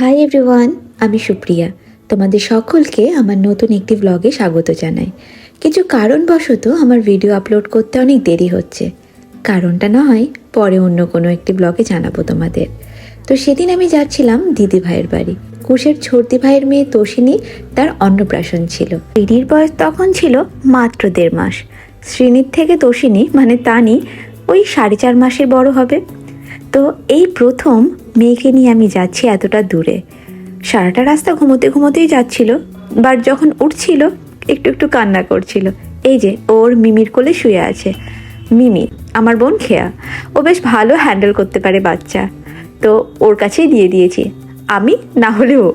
Hi everyone আমি সুপ্রিয়া। তোমাদের সকলকে আমার নতুন একটি ব্লগে স্বাগত জানাই। কিছু কারণবশত আমার ভিডিও আপলোড করতে অনেক দেরি হচ্ছে। কারণটা না হয় পরে অন্য কোনো একটি ব্লগে জানাব তোমাদের। তো সেদিন আমি যাচ্ছিলাম দিদি ভাইয়ের বাড়ি। কুশের ছোটদি ভাইয়ের মেয়ে তোষিনী তার অন্নপ্রাশন ছিল। দিদির বয়স তখন ছিল মাত্র দেড় মাস। শ্রীনির থেকে তোষিনী মানে তানি, ওই সাড়ে চার মাসের বড় হবে। তো এই প্রথম মেয়েকে নিয়ে আমি যাচ্ছি এতটা দূরে। সারাটা রাস্তা ঘুমোতে ঘুমোতেই যাচ্ছিল বাট যখন উঠছিল, একটু একটু কান্না করছিল। এই যে, ওর মিমির কোলে শুয়ে আছে। মিমি, আমার বোন খেয়া, ও বেশ ভালো হ্যান্ডেল করতে পারে বাচ্চা। তো ওর কাছেই দিয়ে দিয়েছি। আমি, না হলেও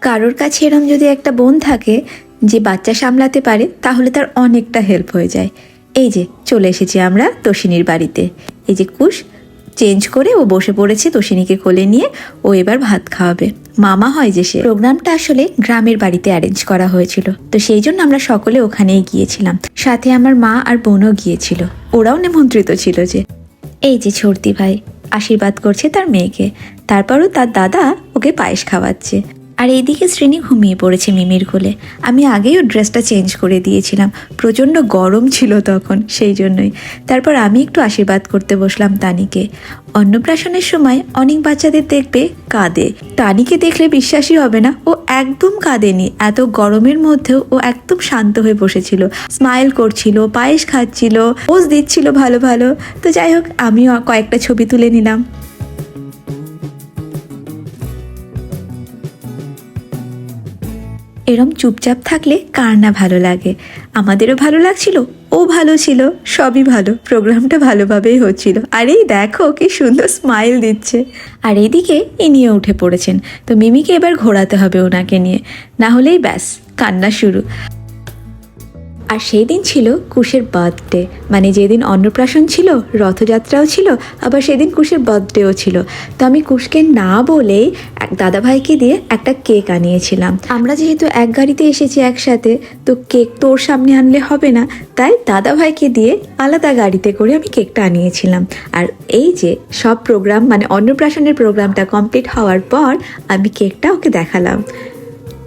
কারোর কাছে এরম যদি একটা বোন থাকে, যে বাচ্চা সামলাতে পারে, তাহলে তার অনেকটা হেল্প হয়ে যায়। এই যে, চলে এসেছি আমরা তোষিনীর বাড়িতে। এই যে কুশ চেঞ্জ করে ও বসে পড়েছে তোষিনীকে কোলে নিয়ে। ও এবার ভাত খাওয়াবে। মামা হয় যে সে। প্রোগ্রামটা আসলে গ্রামের বাড়িতে অ্যারেঞ্জ করা হয়েছিল। তো সেই জন্য আমরা সকলে ওখানেই গিয়েছিলাম। সাথে আমার মা আর বোনও গিয়েছিল। ওরাও নিমন্ত্রিত ছিল যে, এই যে ছর্তি ভাই, আশীর্বাদ করছে তার মেয়েকে। তারপরও তার দাদা ওকে পায়েস খাওয়াচ্ছে। আর এইদিকে শ্রেণি ঘুমিয়ে পড়েছে মিমির কোলে। আমি আগেই ওর ড্রেসটা চেঞ্জ করে দিয়েছিলাম। প্রচণ্ড গরম ছিল তখন, সেই জন্যই। তারপর আমি একটু আশীর্বাদ করতে বসলাম তানিকে। অন্নপ্রাশনের সময় অনেক বাচ্চাদের দেখবে কাঁদে। তানিকে দেখলে বিশ্বাসই হবে না, ও একদম কাঁদেনি। এত গরমের মধ্যেও ও একদম শান্ত হয়ে বসেছিল। স্মাইল করছিল, পায়েস খাচ্ছিল, পোজ দিচ্ছিল ভালো ভালো। তো যাই হোক, আমিও কয়েকটা ছবি তুলে নিলাম। এরম চুপচাপ থাকলে কার না ভালো লাগে? আমাদেরও ভালো লাগছিল, ও ভালো ছিল, সবই ভালো, প্রোগ্রামটা ভালোভাবেই হচ্ছিল। আর এই দেখো কি সুন্দর স্মাইল দিচ্ছে। আর এইদিকে ইনিও উঠে পড়েছেন। তো মিমিকে এবার ঘোরাতে হবে ওনাকে নিয়ে। না হলেই ব্যাস, কান্না শুরু। আর সেই দিন ছিল কুশের বার্থডে মানে যেদিন অন্নপ্রাশন ছিল, রথযাত্রাও ছিল, আবার সেদিন কুশের বার্থডেও ছিল। তো আমি কুশকে না বলেই এক দাদাভাইকে দিয়ে একটা কেক আনিয়েছিলাম। আমরা যেহেতু এক গাড়িতে এসেছি একসাথে, তো কেক তো ওর সামনে আনলে হবে না। তাই দাদাভাইকে দিয়ে আলাদা গাড়িতে করে আমি কেকটা আনিয়েছিলাম। আর এই যে সব প্রোগ্রাম মানে অন্নপ্রাশনের প্রোগ্রামটা কমপ্লিট হওয়ার পর আমি কেকটা ওকে দেখালাম।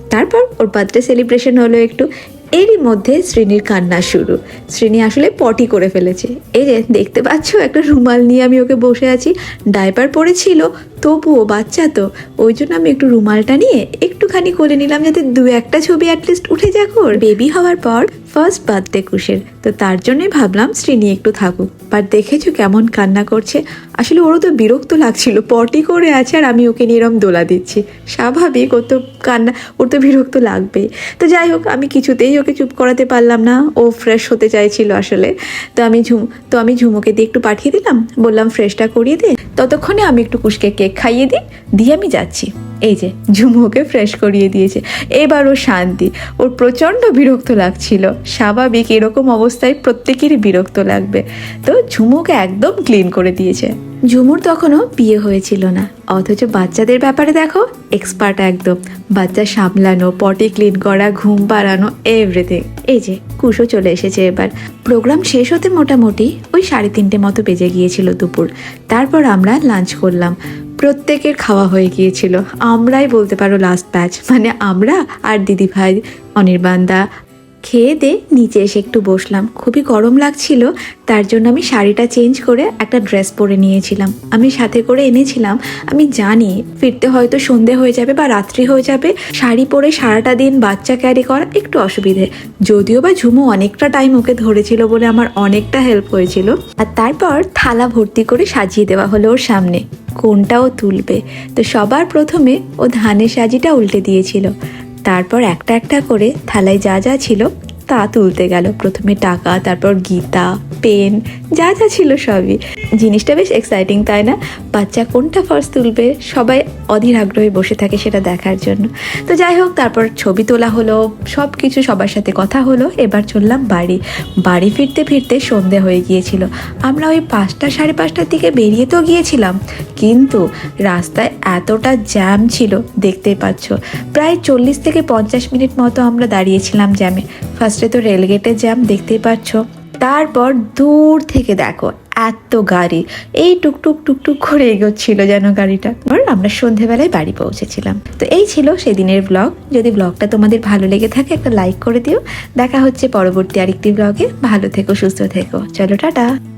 তারপর ওর বার্থডে সেলিব্রেশন হলো একটু। এরই মধ্যে শ্রেণির কান্না শুরু। শ্রেণি আসলে পটি করে ফেলেছে। এই যে, দেখতে পাচ্ছ? একটা রুমাল নিয়ে আমি ওকে বসে আছি। ডাইপার পরেছিল, তবুও বাচ্চা তো। ওই জন্য আমি একটু রুমালটা নিয়ে একটুখানি করে নিলাম যাতে দু একটা ছবি অ্যাটলিস্ট উঠে যাক ওর। বেবি হওয়ার পর ফার্স্ট বার্থডে কুশের তো তার জন্যই ভাবলাম শ্রেণি একটু থাকুক। বাট দেখেছ কেমন কান্না করছে? আসলে ওরও তো বিরক্ত লাগছিল। পটি করে আছে আর আমি ওকে নিয়ে এরম দোলা দিচ্ছি। স্বাভাবিক, ওর তো কান্না, ওর তো বিরক্ত লাগবেই। তো যাই হোক, আমি কিছুতেই ওকে চুপ করাতে পারলাম না। ও ফ্রেশ হতে চাইছিল আসলে। তো আমি ঝুম, তো আমি ঝুমুকে দিয়ে একটু পাঠিয়ে দিলাম। বললাম, ফ্রেশটা করিয়ে দে। ততক্ষণে আমি একটু কুশকে কেক খাইয়ে দিই, দিয়ে আমি যাচ্ছি। এই যে ঝুমুকে ফ্রেশ করিয়ে দিয়েছে। এবার ও শান্তি। ওর প্রচণ্ড বিরক্ত লাগছিল। স্বাভাবিক এরকম অবস্থায় প্রত্যেকেরই বিরক্ত লাগবে। তো ঝুমুকে একদম ক্লিন করে দিয়েছে। ঝুমুর তখনও বিয়ে হয়েছিল না। অথচ বাচ্চাদের ব্যাপারে দেখো এক্সপার্ট একদম। বাচ্চা সামলানো পটি ক্লিন করা, ঘুম পাড়ানো এভরিথিং এই যে কুশো চলে এসেছে এবার। প্রোগ্রাম শেষ হতে মোটামুটি ওই সাড়ে তিনটে মতো বেজে গিয়েছিল দুপুর। তারপর আমরা লাঞ্চ করলাম। প্রত্যেকের খাওয়া হয়ে গিয়েছিল। আমরাই বলতে পারো লাস্ট ব্যাচ মানে আমরা আর দিদি ভাই অনির্বাণদা খেয়ে দে, নিচে এসে একটু বসলাম। খুবই গরম লাগছিল, তার জন্য আমি শাড়িটা চেঞ্জ করে একটা ড্রেস পরে নিয়েছিলাম। আমি সাথে করে এনেছিলাম, আমি জানি ফিরতে হয়তো সন্ধে হয়ে যাবে বা রাত্রি হয়ে যাবে, শাড়ি পরে সারাটা দিন বাচ্চা ক্যারি করা একটু অসুবিধে। যদিও বা ঝুমু অনেকটা টাইম ওকে ধরেছিল বলে আমার অনেকটা হেল্প হয়েছিল। আর তারপর থালা ভর্তি করে সাজিয়ে দেওয়া হলো ওর সামনে। কোনটাও তুলবে। তো সবার প্রথমে ও ধানের সাজিটা উল্টে দিয়েছিল। তারপর একটা একটা করে থালায় যা যা ছিল তা তুলতে গেল। প্রথমে টাকা, তারপর গীতা, পেন, যা যা ছিল সবই। জিনিসটা বেশ এক্সাইটিং তাই না? বাচ্চা কোনটা ফার্স্ট তুলবে? সবাই অধীর আগ্রহে বসে থাকে সেটা দেখার জন্য। তো যাই হোক, তারপর ছবি তোলা হলো সব কিছু সবার সাথে কথা হলো, এবার চললাম বাড়ি। বাড়ি ফিরতে ফিরতে সন্ধে হয়ে গিয়েছিল। আমরা ওই পাঁচটা সাড়ে পাঁচটার দিকে বেরিয়ে তো গিয়েছিলাম, কিন্তু রাস্তায় এতটা জ্যাম ছিল, দেখতেই পাচ্ছ। প্রায় চল্লিশ থেকে পঞ্চাশ মিনিট মতো আমরা দাঁড়িয়েছিলাম জ্যামে। ফার্স্টে তো রেলগেটের জ্যাম, দেখতেই পাচ্ছ। তারপর দূর থেকে দেখো, এত গাড়ি। এই টুকটুক টুকটুক করে এগোচ্ছিল যেন গাড়িটা। আমরা সন্ধেবেলায় বাড়ি পৌঁছেছিলাম। তো এই ছিল সেদিনের ব্লগ যদি ব্লগটা তোমাদের ভালো লেগে থাকে, একটা লাইক করে দিও। দেখা হচ্ছে পরবর্তী আরেকটি ব্লগে ভালো থেকো, সুস্থ থেকো। চলো, টাটা।